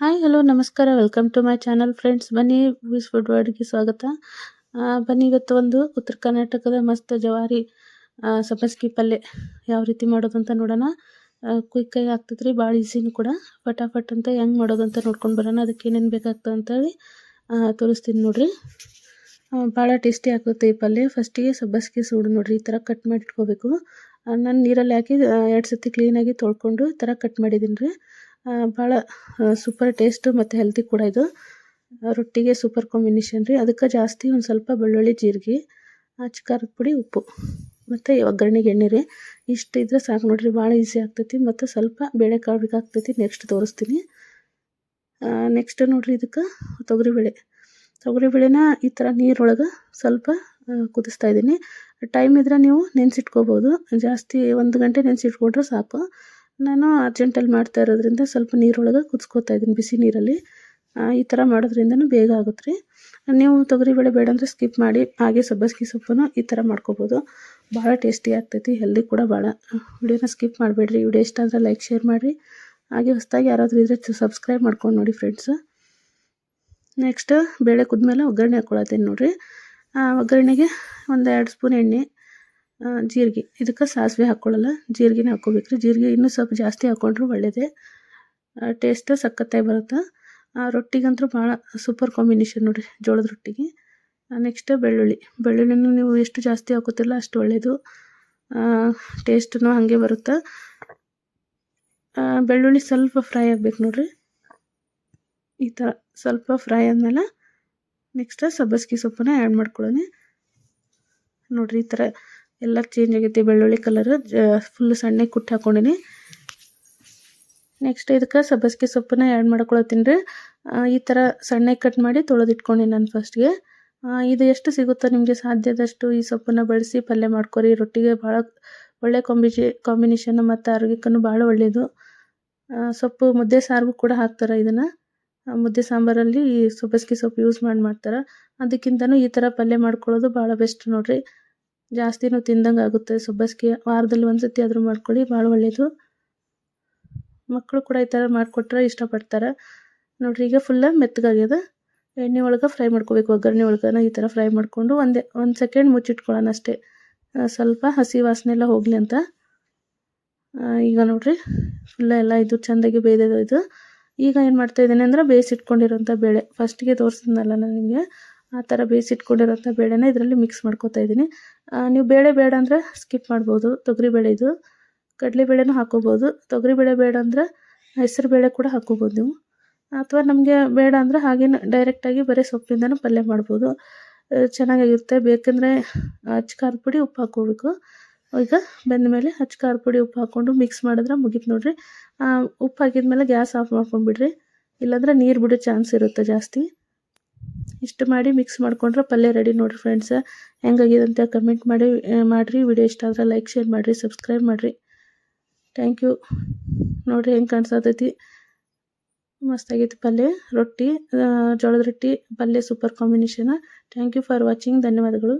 Hi, hello, ನಮಸ್ಕಾರ. Welcome to my channel friends ಬನ್ನಿ ವಿಸ್ ಫುಡ್ ವರ್ಡ್ಗೆ ಸ್ವಾಗತ. ಬನ್ನಿ, ಇವತ್ತು ಒಂದು ಉತ್ತರ ಕರ್ನಾಟಕದ ಮಸ್ತ್ ಜವಾರಿ ಸಬ್ಬಸ್ಗಿ ಪಲ್ಯ ಯಾವ ರೀತಿ ಮಾಡೋದು ಅಂತ ನೋಡೋಣ. ಕ್ವಿಕ್ಕಾಗಿ ಆಗ್ತೈತೆ ರೀ ಭಾಳ ಈಸಿನೂ ಕೂಡ. ಫಟಾಫಟ್ ಅಂತ ಹೆಂಗೆ ಮಾಡೋದು ಅಂತ ನೋಡ್ಕೊಂಡು ಬರೋಣ. ಅದಕ್ಕೆ ಏನೇನು ಬೇಕಾಗ್ತದೆ ಅಂತೇಳಿ ತೋರಿಸ್ತೀನಿ ನೋಡಿರಿ. ಭಾಳ ಟೇಸ್ಟಿ ಆಗುತ್ತೆ ಈ ಪಲ್ಯ ಫಸ್ಟಿಗೆ ಸಬ್ಬಸ್ಗಿ ಸೂಡು ನೋಡಿರಿ, ಈ ಥರ ಕಟ್ ಮಾಡಿ ಇಟ್ಕೋಬೇಕು ನಾನು ನೀರಲ್ಲಿ ಹಾಕಿ ಎರಡು ಸತಿ ಕ್ಲೀನಾಗಿ ತೊಳ್ಕೊಂಡು ಈ ಥರ ಕಟ್ ಮಾಡಿದ್ದೀನಿ ರೀ. ಭಾಳ ಸೂಪರ್ ಟೇಸ್ಟ್ ಮತ್ತು ಹೆಲ್ತಿ ಕೂಡ ಇದು. ರೊಟ್ಟಿಗೆ ಸೂಪರ್ ಕಾಂಬಿನೇಷನ್ ರೀ. ಅದಕ್ಕೆ ಜಾಸ್ತಿ ಒಂದು ಸ್ವಲ್ಪ ಬೆಳ್ಳುಳ್ಳಿ ಜೀರಿಗೆ ಖಾರದ ಪುಡಿ, ಉಪ್ಪು. ಮತ್ತು ಒಗ್ಗರಣೆಗೆ ಎಣ್ಣೆ ರೀ. ಇಷ್ಟು ಇದ್ರೆ ಸಾಕು ನೋಡಿರಿ, ಭಾಳ ಈಸಿ ಆಗ್ತೈತಿ. ಮತ್ತು ಸ್ವಲ್ಪ ಬೇಳೆಕಾಳು ಬೇಕಾಗ್ತೈತಿ ನೆಕ್ಸ್ಟ್ ತೋರಿಸ್ತೀನಿ. ನೆಕ್ಸ್ಟ್ ನೋಡ್ರಿ ಇದಕ್ಕೆ ತೊಗರಿಬೇಳೆ. ತೊಗರಿಬೇಳೆನ ಈ ಥರ ನೀರೊಳಗೆ ಸ್ವಲ್ಪ ಕುದಿಸ್ತಾ ಇದ್ದೀನಿ. ಟೈಮ್ ಇದ್ರೆ ನೀವು ನೆನೆಸಿಟ್ಕೋಬೋದು. ಜಾಸ್ತಿ ಒಂದು ಗಂಟೆ ನೆನೆಸಿಟ್ಕೊಂಡ್ರೆ ಸಾಕು. ನಾನು ಅರ್ಜೆಂಟಲ್ಲಿ ಮಾಡ್ತಾ ಇರೋದ್ರಿಂದ ಸ್ವಲ್ಪ ನೀರೊಳಗೆ ಕುದಿಸ್ಕೊತಾ ಇದ್ದೀನಿ, ಬಿಸಿ ನೀರಲ್ಲಿ. ಈ ಥರ ಮಾಡೋದ್ರಿಂದನೂ ಬೇಗ ಆಗುತ್ತೆ ರೀ. ನೀವು ತೊಗರಿಬೇಳೆ ಬೇಡ ಅಂದರೆ ಸ್ಕಿಪ್ ಮಾಡಿ, ಹಾಗೆ ಸಬ್ಬಸ್ಗಿ ಸೊಪ್ಪನ್ನು ಈ ಥರ ಮಾಡ್ಕೋಬೋದು. ಭಾಳ ಟೇಸ್ಟಿ ಆಗ್ತೈತಿ ಹೆಲ್ದಿ ಕೂಡ ಭಾಳ. ವಿಡಿಯೋನ ಸ್ಕಿಪ್ ಮಾಡಬೇಡ್ರಿ, ವಿಡಿಯೋ ಇಷ್ಟ ಆದರೆ ಲೈಕ್ ಶೇರ್ ಮಾಡಿರಿ. ಹಾಗೆ ಹೊಸದಾಗಿ ಯಾರಾದರೂ ಇದ್ರೆ ಸಬ್ಸ್ಕ್ರೈಬ್ ಮಾಡ್ಕೊಂಡು ನೋಡಿ ಫ್ರೆಂಡ್ಸ್ ನೆಕ್ಸ್ಟ್ ಬೇಳೆ ಕುದ್ಮೇಲೆ ಒಗ್ಗರಣೆ ಹಾಕ್ಕೊಳತ್ತೇನೆ ನೋಡಿರಿ. ಒಗ್ಗರಣೆಗೆ ಒಂದು ಎರಡು ಸ್ಪೂನ್ ಎಣ್ಣೆ ಜೀರಿಗೆ. ಇದಕ್ಕೆ ಸಾಸಿವೆ ಹಾಕ್ಕೊಳ್ಳಲ್ಲ ಜೀರಿಗೆನೇ ಹಾಕ್ಕೋಬೇಕು ರೀ. ಜೀರಿಗೆ ಇನ್ನೂ ಸ್ವಲ್ಪ ಜಾಸ್ತಿ ಹಾಕ್ಕೊಂಡ್ರೂ ಒಳ್ಳೆಯದೇ ಟೇಸ್ಟ್ ಸಖತ್ತಾಗಿ ಬರುತ್ತೆ? ರೊಟ್ಟಿಗಂತೂ ಭಾಳ ಸೂಪರ್ ಕಾಂಬಿನೇಷನ್ ನೋಡಿರಿ ಜೋಳದ ರೊಟ್ಟಿಗೆ. ನೆಕ್ಸ್ಟ್ ಬೆಳ್ಳುಳ್ಳಿ. ಬೆಳ್ಳುಳ್ಳಿನೂ ನೀವು ಎಷ್ಟು ಜಾಸ್ತಿ ಹಾಕೋತಿರಲ್ಲ ಅಷ್ಟು ಒಳ್ಳೆಯದು ಟೇಸ್ಟೂ ಹಾಗೆ ಬರುತ್ತೆ? ಬೆಳ್ಳುಳ್ಳಿ ಸ್ವಲ್ಪ ಫ್ರೈ ಆಗಬೇಕು ನೋಡಿರಿ. ಈ ಥರ ಸ್ವಲ್ಪ ಫ್ರೈ ಆದಮೇಲೆ ನೆಕ್ಸ್ಟ್ ಸಬ್ಬಸ್ಗಿ ಸೊಪ್ಪನ್ನ ಆ್ಯಡ್ ಮಾಡ್ಕೊಳ್ಳೋಣ. ನೋಡಿರಿ ಈ ಥರ ಎಲ್ಲ ಚೇಂಜ್ ಆಗೈತಿ ಬೆಳ್ಳುಳ್ಳಿ ಕಲರ್ ಫುಲ್ ಸಣ್ಣ ಕುಟ್ಟಿ ಹಾಕ್ಕೊಂಡಿನಿ ನೆಕ್ಸ್ಟ್ ಇದಕ್ಕೆ ಸಬ್ಬಸ್ಗೆ ಸೊಪ್ಪನ್ನ ಆ್ಯಡ್ ಮಾಡ್ಕೊಳತ್ತೀನಿ ರೀ. ಈ ಥರ ಸಣ್ಣಗೆ ಕಟ್ ಮಾಡಿ ತೊಳೆದಿಟ್ಕೊಂಡಿ ನಾನು ಫಸ್ಟ್ಗೆ ಇದು ಎಷ್ಟು ಸಿಗುತ್ತೋ ನಿಮಗೆ ಸಾಧ್ಯದಷ್ಟು ಈ ಸೊಪ್ಪನ್ನು ಬಳಸಿ ಪಲ್ಯ ಮಾಡ್ಕೊರಿ. ರೊಟ್ಟಿಗೆ ಭಾಳ ಒಳ್ಳೆ ಕಾಂಬಿಜಿ ಕಾಂಬಿನೇಷನ್ ಮತ್ತು ಆರೋಗ್ಯಕ್ಕೂ ಭಾಳ ಒಳ್ಳೆಯದು ಸೊಪ್ಪು ಮುದ್ದೆ ಸಾರಿಗೂ ಕೂಡ ಹಾಕ್ತಾರೆ ಇದನ್ನು. ಮುದ್ದೆ ಸಾಂಬಾರಲ್ಲಿ ಸೊಬ್ಬಸ್ಗೆ ಸೊಪ್ಪು ಯೂಸ್ ಮಾಡಿ, ಮಾಡ್ತಾರೆ. ಅದಕ್ಕಿಂತನೂ ಈ ಥರ ಪಲ್ಯ ಮಾಡ್ಕೊಳ್ಳೋದು ಭಾಳ ಬೆಸ್ಟ್ ನೋಡಿರಿ. ಜಾಸ್ತಿನೂ ತಿಂದಂಗೆ ಆಗುತ್ತೆ. ಸಬ್ಬಸ್ಗೆ ವಾರದಲ್ಲಿ ಒಂದು ಸತಿ ಆದರೂ ಮಾಡ್ಕೊಳ್ಳಿ ಭಾಳ ಒಳ್ಳೆಯದು ಮಕ್ಕಳು ಕೂಡ ಈ ಥರ ಮಾಡಿಕೊಟ್ರೆ ಇಷ್ಟಪಡ್ತಾರೆ. ನೋಡಿರಿ, ಈಗ ಫುಲ್ಲ ಮೆತ್ತಗಾಗ್ಯದ. ಎಣ್ಣೆ ಒಳಗೆ ಫ್ರೈ ಮಾಡ್ಕೋಬೇಕು, ಒಗ್ಗರಣೆ ಒಳಗನ ಈ ಥರ ಫ್ರೈ ಮಾಡಿಕೊಂಡು ಒಂದೇ, ಒಂದು ಸೆಕೆಂಡ್ ಮುಚ್ಚಿಟ್ಕೊಳ್ಳೋಣ ಅಷ್ಟೇ. ಸ್ವಲ್ಪ ಹಸಿ ವಾಸನೆ ಎಲ್ಲ ಹೋಗಲಿ ಅಂತ. ಈಗ ನೋಡಿರಿ ಫುಲ್ಲ ಎಲ್ಲ ಇದು ಚೆಂದಾಗಿ ಬೇಯ್ದಿದೆ ಇದು. ಈಗ ಏನು ಮಾಡ್ತಾ ಇದ್ದೀನಿ ಅಂದರೆ ಬೇಯಿಸಿಟ್ಕೊಂಡಿರೋಂಥ ಬೇಳೆ. ಫಸ್ಟಿಗೆ ತೋರಿಸಿದ್ನಲ್ಲ ನಾನು ನಿಮಗೆ. ಆ ಥರ ಬೇಯಿಸಿಟ್ಕೊಂಡಿರೋಂಥ ಬೇಳೆನ ಇದರಲ್ಲಿ ಮಿಕ್ಸ್ ಮಾಡ್ಕೊತಾ ಇದ್ದೀನಿ. ನೀವು ಬೇಳೆ ಬೇಡ ಅಂದರೆ ಸ್ಕಿಪ್ ಮಾಡ್ಬೋದು. ತೊಗರಿಬೇಳೆ ಇದು. ಕಡಲೆಬೇಳೆನೂ ಹಾಕೋಬೋದು. ತೊಗರಿಬೇಳೆ ಬೇಡ ಅಂದರೆ ಹೆಸರುಬೇಳೆ ಕೂಡ ಹಾಕೋಬೋದು ನೀವು. ಅಥವಾ ನಮಗೆ ಬೇಡ ಅಂದರೆ ಹಾಗೇನು ಡೈರೆಕ್ಟಾಗಿ ಬರೀ ಸೊಪ್ಪಿಂದನೂ ಪಲ್ಯ ಮಾಡ್ಬೋದು. ಚೆನ್ನಾಗಿರುತ್ತೆ. ಬೇಕೆಂದರೆ ಅಚ್ಚ ಖಾರದ ಪುಡಿ ಉಪ್ಪು ಹಾಕೋಬೇಕು ಈಗ ಬೆಂದ ಮೇಲೆ ಅಚ್ಚ ಖಾರದ ಪುಡಿ ಉಪ್ಪು ಹಾಕ್ಕೊಂಡು ಮಿಕ್ಸ್ ಮಾಡಿದ್ರೆ ಮುಗೀತು ನೋಡಿರಿ. ಉಪ್ಪು ಹಾಕಿದ್ಮೇಲೆ ಗ್ಯಾಸ್ ಆಫ್ ಮಾಡ್ಕೊಂಡ್ಬಿಡ್ರಿ. ಇಲ್ಲಾಂದರೆ ನೀರು ಬಿಡೋ ಚಾನ್ಸ್ ಇರುತ್ತೆ ಜಾಸ್ತಿ. ಇಷ್ಟು ಮಾಡಿ ಮಿಕ್ಸ್ ಮಾಡ್ಕೊಂಡ್ರೆ ಪಲ್ಯ ರೆಡಿ ನೋಡಿರಿ ಫ್ರೆಂಡ್ಸ್ ಹೆಂಗಾಗಿದೆ ಅಂತ ಕಮೆಂಟ್ ಮಾಡಿ ಮಾಡಿರಿ. ವಿಡಿಯೋ ಇಷ್ಟ ಆದರೆ ಲೈಕ್ ಶೇರ್ ಮಾಡಿರಿ ಸಬ್ಸ್ಕ್ರೈಬ್ ಮಾಡಿರಿ. ಥ್ಯಾಂಕ್ ಯು ನೋಡಿರಿ ಹೆಂಗೆ ಕಾಣಿಸ್ತೈತಿ. ಮಸ್ತಾಗೈತಿ ಪಲ್ಯ, ರೊಟ್ಟಿ ಜೋಳದ ರೊಟ್ಟಿ, ಪಲ್ಯ super combination thank you for watching ಧನ್ಯವಾದಗಳು.